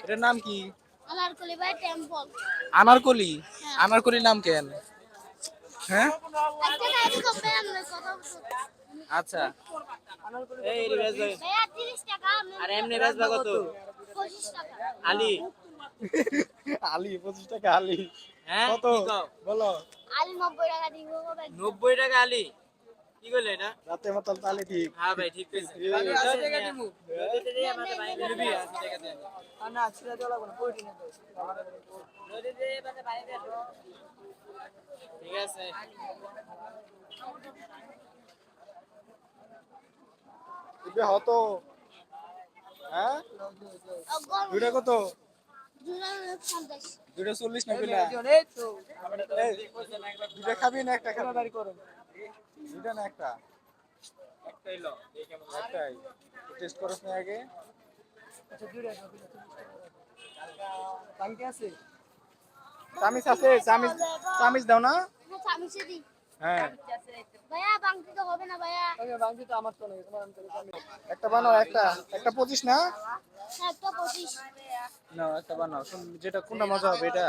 এটার নাম কি? আনারকলি ভাই টেম্পল। আনারকলি? আনারকলির নাম কেন? হ্যাঁ? আচ্ছা। এই রিভাইজ ভাই। ভাইয়া 30 টাকা আর এমনি বেচবা কত? 25 টাকা। আলি। আলি পঁচিশ টাকা আলি। হ্যাঁ কত? বলো। আলি 90 টাকা দিব ভাই নব্বই টাকা আলি। কি করলে এটা? রাতে মতল তাহলে ঠিক হ্যাঁ? ভাই। ঠিক। ঠিক আছে। হতো। হ্যাঁ? দুইটা কত? দুরা 50 দুইটা চল্লিশ না দুইটা খাবি না একটা খাবি? বাড়ি করো। দুইটা না একটা? একটাই লো, এই কেমন একটাই। টেস্ট করছ না আগে। চামিচ আছে? চামিচ চামিচ দাও না। চামিচে দি হ্যাঁ। ভাইয়া বাংতি তো হবে না ভাইয়া। একটা বানাও একটা। একটা পঁচিশ না? একটা 25 না একটা বানাও। শুন যেটা কোনটা মজা হবে এটা?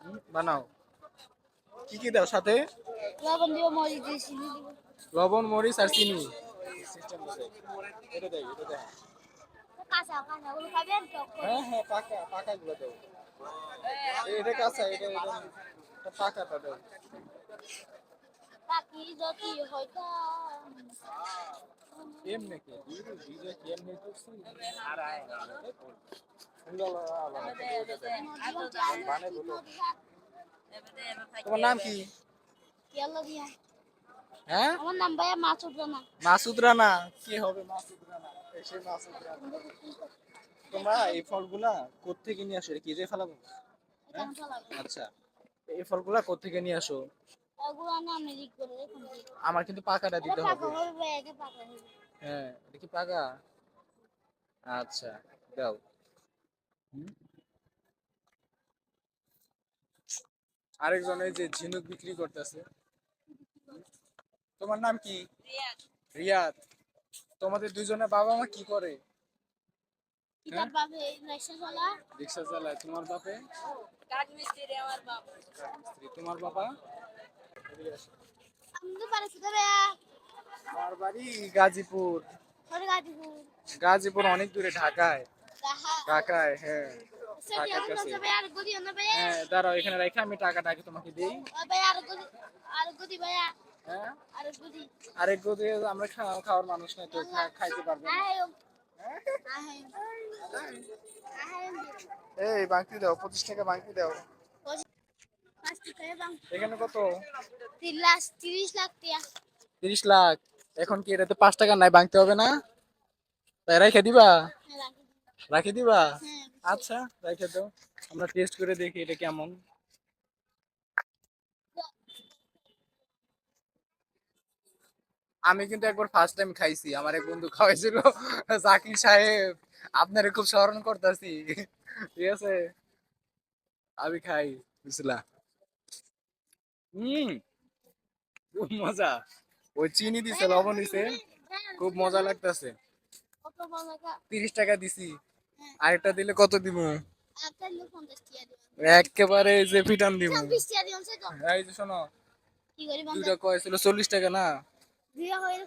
হুম, বানাও। কি কি দাও সাথে লবণ দিও মরিচ দিও চিনি দিও লবণ মরিচ আর চিনি এটা দেয় এটা দেয় কাঁচা কাঁচা গুলো খাবেন তো হ্যাঁ হ্যাঁ পাকা পাকা গুলো দাও এই- এটা কাঁচা এটা এটা না। এটা পাকাটা দাও বাকি যদি কি বিজে বিজে কি এমনি করছি আর আয় সুন্দর মানে বলো তোমার নাম কি? হ্যাঁ? আমার নাম ভাইয়া মাসুদ রানা। মাসুদ রানা? কি হবে মাসুদ রানা? এসে মাসুদ রানা। তোমরা এই ফলগুলা কোত্থেকে নিয়ে আসো? কি যে ফেলাবো? আচ্ছা। এই ফলগুলা কোত্থেকে নিয়ে আসো? আমার কিন্তু পাকাটা দিতে হবে। হ্যাঁ এটা কি পাকা? আচ্ছা দাও হুম। আরেকজন এই যে ঝিনুক বিক্রি করতেছে। তোমার নাম কি? রিয়াদ। তোমাদের দুইজনের বাবা মা কি করে? রিক্সা চালায়। তোমার বাপে? তোমার বাবা? আমার বাড়ি গাজীপুর। গাজীপুর। অনেক দূরে ঢাকায়। ঢাকায় হ্যাঁ। কাছে হ্যাঁ দাঁড়াও এখানে রেখে আমি টাকাটা আগে তোমাকে দিই। ও ভাইয়া আর গদি আর গদি ভাইয়া। হ্যাঁ? আরেক গদি। আমরা খাওয়ার মানুষ নাই তো খাইতে পারব এই বাংকি দাও পঁচিশ টাকা বাংকি দাও। পাঁচ টাকা এখানে কত? তিরিশ লাখ তিরিশ লাখ এখন কি এটাতে পাঁচ টাকা নাই বাংতে হবে না? তাই রেখে দিবা? হ্যাঁ, রাখি। রাখে দিবা? হ্যাঁ। আচ্ছা আমরা টেস্ট করে দেখি এটা কেমন। আমি কিন্তু একবার ফার্স্ট টাইম খাইছি, আমার এক বন্ধু খাওয়াইছিল। জাকির সাহেব, আপনারে খুব স্মরণ করতেছি। ঠিক আছে? আমি খাই বুঝলা খুব মজা। ওই চিনি দিছে, লবণ দিছে। খুব মজা লাগতেছে। তিরিশ টাকা দিছি। আরেকটা দিলে কত দিব? একেবারে যে ফিটান দিব। তো। এই যে শোনো কি দুইটা কয় ছিল চল্লিশ টাকা না? দুইটা হয়ে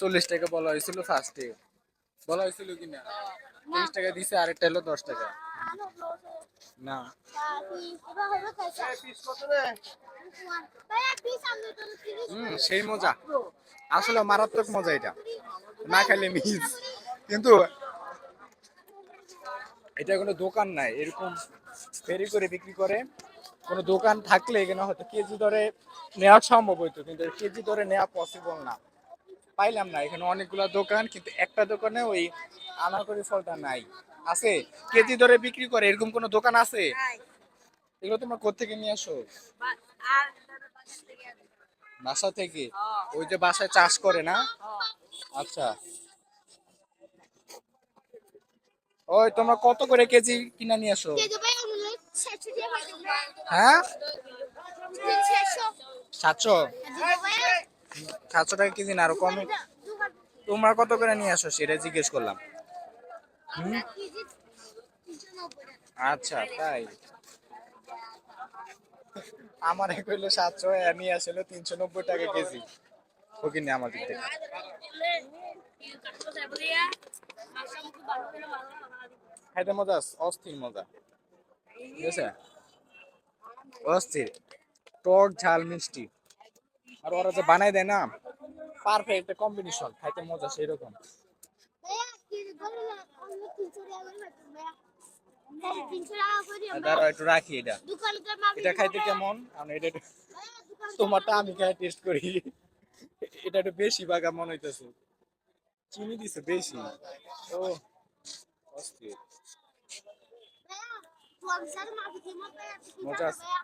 চল্লিশ টাকা বলা হয়েছিল ফার্স্টে বলা হয়েছিল কিনা? তিরিশ টাকা দিছে আরেকটা হলো দশ টাকা। না। সেই মজা। আসলে মারাত্মক মজা এটা। না খাইলে মিস। কিন্তু এটা কোনো দোকান নাই এরকম ফেরি করে বিক্রি করে। কোনো দোকান থাকলে এখানে হয়তো কেজি দরে নেওয়া সম্ভব হইতো কিন্তু কেজি দরে নেওয়া পসিবল না। পাইলাম না এখানে অনেকগুলা দোকান কিন্তু একটা দোকানে ওই আনা আনারকলি ফলটা নাই। আছে? কেজি দরে বিক্রি করে এরকম কোনো দোকান আছে? এগুলো তোমরা কোথেকে নিয়ে আসো? বাসা থেকে ওই যে বাসায় চাষ করে না? আচ্ছা। ওই তোমরা কত করে কেজি কিনা নিয়ে আসো হ্যাঁ সাতশো সাতশো টাকা কেজি না আরও কমে তোমরা কত করে নিয়ে আসো সেটা জিজ্ঞেস করলাম আমরা আচ্ছা তাই আমার এক হইল সাতশো নিয়ে আসলো তিনশো নব্বই টাকা কেজি ওকে নিয়ে আমাদের থেকে খাইতে মজা, অস্থির মজা। ঠিক আছে? অস্থির। টক ঝাল মিষ্টি। আর ওরা যে বানাই দেয় না পারফেক্ট কম্বিনেশন খাইতে মজা সেই রকম রাখি এটা। খাইতে কেমন? তোমারটা আমি টেস্ট করি। এটা একটু বেশি মনে হইতেছে। চিনি দিছে বেশি। ও, অস্থির। ভাইয়া, পঞ্চাশ মাফি কি মতো আছে, কি মজা জানো আছে। ভাইয়া?